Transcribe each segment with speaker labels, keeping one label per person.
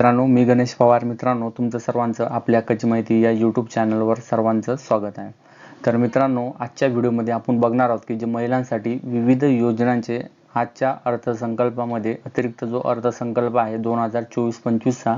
Speaker 1: मित्रांनो मी गणेश पवार मित्रांनो तुमचं सर्वांचं आपल्या कच्ची माहिती या यूट्यूब चॅनलवर सर्वांचं स्वागत आहे. तर मित्रांनो आजच्या व्हिडिओमध्ये आपण बघणार आहोत की जे महिलांसाठी विविध योजनांचे आजच्या अर्थसंकल्पामध्ये अतिरिक्त जो अर्थसंकल्प आहे दोन हजार चोवीस पंचवीसचा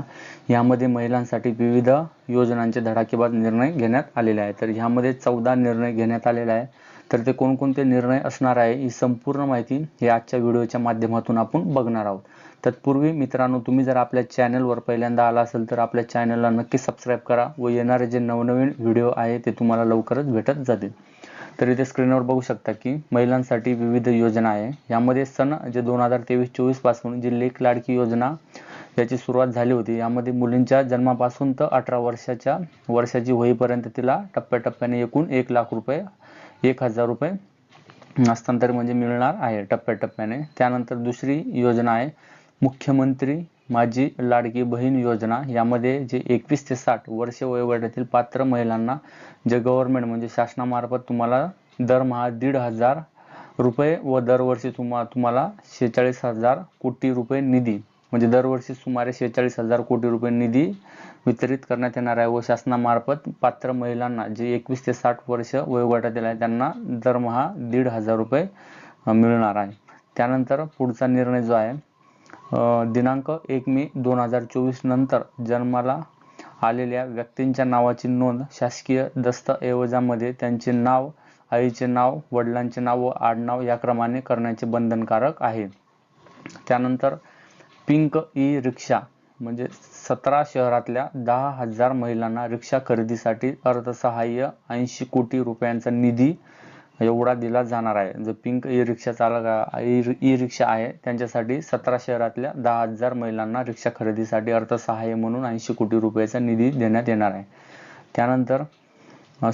Speaker 1: यामध्ये महिलांसाठी विविध योजनांचे धडाकेबाज निर्णय घेण्यात आलेले आहे तर ह्यामध्ये चौदा निर्णय घेण्यात आलेला आहे तर ते कोणकोणते निर्णय असणार आहे ही संपूर्ण माहिती हे आजच्या व्हिडिओच्या माध्यमातून आपण बघणार आहोत. तत्पूर्वी मित्रांनो तुम्ही जर आपल्या चॅनलवर पहिल्यांदा आला असेल तर आपल्या चॅनलला नक्की सबस्क्राईब करा व येणारे जे नवनवीन व्हिडिओ आहे ते तुम्हाला लवकरच भेटत जातील. तर इथे स्क्रीनवर बघू शकता की महिलांसाठी विविध योजना आहे. यामध्ये सन जे दोन हजार तेवीस चोवीसपासून जी लेख लाडकी योजना याची सुरुवात झाली होती यामध्ये मुलींच्या जन्मापासून तर अठरा वर्षाच्या वर्षाची होईपर्यंत तिला टप्प्याटप्प्याने एकूण एक लाख रुपये एक हजार रुपये हस्तांतर म्हणजे मिळणार आहे टप्प्याटप्प्याने. त्यानंतर दुसरी योजना आहे मुख्यमंत्री माझी लाडकी बहीण योजना यामध्ये जे एकवीस ते साठ वर्ष वयोगटातील पात्र महिलांना जे गव्हर्नमेंट म्हणजे शासनामार्फत तुम्हाला दरमहा दीड हजार रुपये व दरवर्षी तुम्हा तुम्हाला शेहेचाळीस हजार कोटी रुपये निधी म्हणजे दरवर्षी सुमारे शेहेचाळीस हजार कोटी रुपये निधी वितरित करण्यात येणार आहे व शासनामार्फत पात्र महिलांना जे एकवीस ते साठ वर्ष वयोगटातील आहे त्यांना दरमहा दीड हजार रुपये मिळणार आहे. त्यानंतर पुढचा निर्णय जो आहे दिनांक एक मे दोन हजार चोवीस नंतर जन्माला आलेल्या व्यक्तींच्या नावाची नोंद शासकीय दस्तऐवजामध्ये त्यांचे नाव आईचे नाव वडिलांचे नाव व आडनाव या क्रमाने करण्याचे बंधनकारक आहे. त्यानंतर पिंक ई रिक्षा म्हणजे सतरा शहरातल्या दहा हजार महिलांना रिक्षा खरेदीसाठी अर्थसहाय्य ऐंशी कोटी रुपयांचा निधी एवढा दिला जाणार आहे. जो पिंक ई रिक्षा चालक ई रिक्षा आहे त्यांच्यासाठी सतरा शहरातल्या दहा हजार महिलांना रिक्षा खरेदीसाठी अर्थसहाय्य म्हणून ऐंशी कोटी रुपयाचा निधी देण्यात येणार आहे. त्यानंतर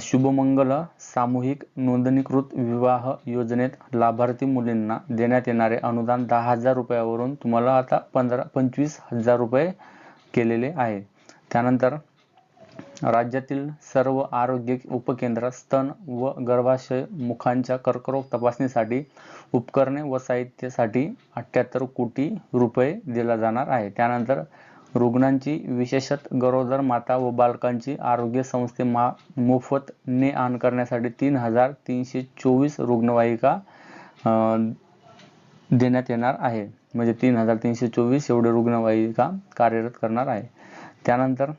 Speaker 1: शुभमंगल सामूहिक नोंदणीकृत विवाह योजनेत लाभार्थी मुलींना देण्यात येणारे अनुदान दहा हजार रुपयावरून तुम्हाला आता पंधरा पंचवीस हजार रुपये केलेले आहे. त्यानंतर राज्यातील सर्व आरोग्य उपकेंद्रात स्तन व गर्भाशय मुखांच्या कर्करोग तपासणीसाठी उपकरणे व साहित्यासाठी अठ्ठ्याहत्तर कोटी रुपये दिला जाणार आहे. त्यानंतर रुग्णांची विशेषत गरोदर माता व बालकांची आरोग्य संस्थे मा मोफत ने आण करण्यासाठी तीन हजार तीनशे चोवीस रुग्णवाहिका देण्यात येणार आहे. म्हणजे तीन हजार तीनशे चोवीस एवढे रुग्णवाहिका कार्यरत करणार आहे. त्यानंतर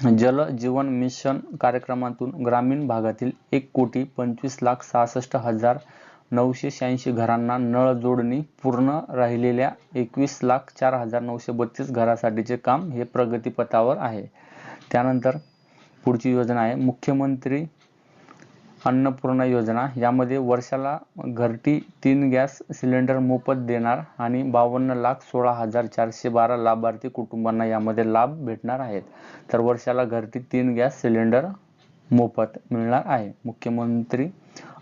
Speaker 1: जल जीवन मिशन कार्यक्रमातून ग्रामीण भागातील एक कोटी पंचवीस लाख सहासष्ट हजार नऊशे शहाऐंशी घरांना नळ जोडणी पूर्ण राहिलेल्या एकवीस लाख चार हजार नऊशे बत्तीस घरासाठीचे काम हे प्रगतीपथावर आहे. त्यानंतर पुढची योजना आहे. मुख्यमंत्री अन्नपूर्णा योजना. यामध्ये वर्षाला घरटी तीन गॅस सिलेंडर मोफत देणार आणि बावन्न लाख सोळा हजार चारशे बारा लाभार्थी कुटुंबांना यामध्ये लाभ भेटणार आहेत. तर वर्षाला घरटी तीन गॅस सिलेंडर मोफत मिळणार आहे. मुख्यमंत्री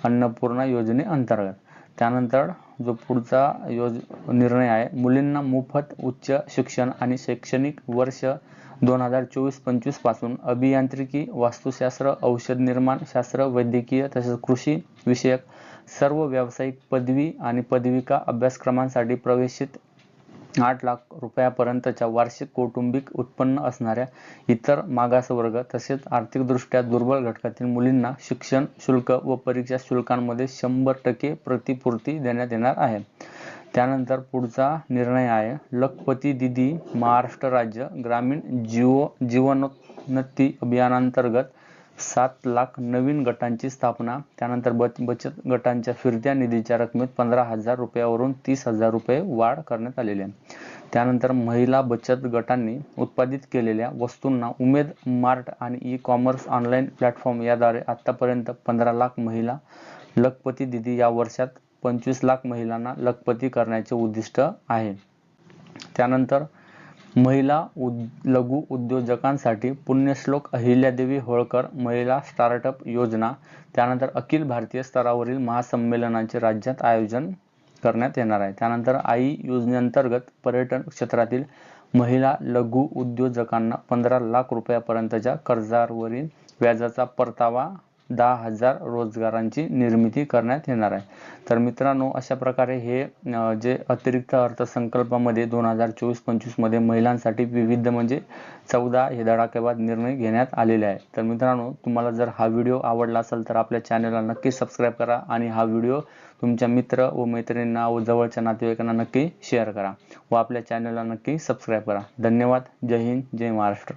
Speaker 1: अन्नपूर्णा योजनेअंतर्गत. त्यानंतर जो पुढचा योज निर्णय आहे. मुलींना मोफत उच्च शिक्षण आणि शैक्षणिक वर्ष दोन हजार चोवीस पंचवीसपासून अभियांत्रिकी वास्तुशास्त्र औषध निर्माण शास्त्र वैद्यकीय तसेच कृषी विषयक सर्व व्यावसायिक पदवी आणि पदविका अभ्यासक्रमांसाठी प्रवेशित आठ लाख रुपयापर्यंतच्या वार्षिक कौटुंबिक उत्पन्न असणाऱ्या इतर मागासवर्ग तसेच आर्थिकदृष्ट्या दुर्बल घटकातील मुलींना शिक्षण शुल्क व परीक्षा शुल्कांमध्ये शंभर टक्के प्रतिपूर्ती देण्यात येणार आहे. त्यानंतर पुढचा निर्णय आहे. लखपती दिदी महाराष्ट्र राज्य ग्रामीण जीव जीवनोन्नती अभियानांतर्गत सात लाख नवीन गटांची स्थापना त्यानंतर बच बचत गटांच्या फिरत्या निधीच्या रकमेत पंधरा हजार रुपयावरून तीस हजार रुपये वाढ करण्यात आलेली आहे. त्यानंतर महिला बचत गटांनी उत्पादित केलेल्या वस्तूंना उमेद मार्ट आणि ई कॉमर्स ऑनलाईन प्लॅटफॉर्म याद्वारे आतापर्यंत पंधरा लाख महिला लखपती दिदी या वर्षात पंचवीस लाख महिलांना लखपती करण्याचे उद्दिष्ट आहे. त्यानंतर महिला उद लघु उद्योजकांसाठी पुण्यश्लोक अहिल्यादेवी होळकर महिला स्टार्टअप योजना त्यानंतर अखिल भारतीय स्तरावरील महासंमेलनाचे राज्यात आयोजन करण्यात येणार आहे. त्यानंतर आई योजनेअंतर्गत पर्यटन क्षेत्रातील महिला लघु उद्योजकांना पंधरा लाख रुपयापर्यंतच्या कर्जावरील व्याजाचा परतावा दहा हजार रोजगारांची निर्मिती करण्यात येणार आहे. तर मित्रांनो अशा प्रकारे हे जे अतिरिक्त अर्थसंकल्पामध्ये दोन हजार चोवीस पंचवीसमध्ये महिलांसाठी विविध म्हणजे चौदा हे धडाकेबाद निर्णय घेण्यात आलेले आहे तर मित्रांनो तुम्हाला जर हा व्हिडिओ आवडला असेल तर आपल्या चॅनलला नक्की सबस्क्राईब करा आणि हा व्हिडिओ तुमच्या मित्र व मैत्रिणींना व जवळच्या नातेवाईकांना नक्की शेअर करा व आपल्या चॅनलला नक्की सबस्क्राईब करा. धन्यवाद. जय हिंद. जय महाराष्ट्र.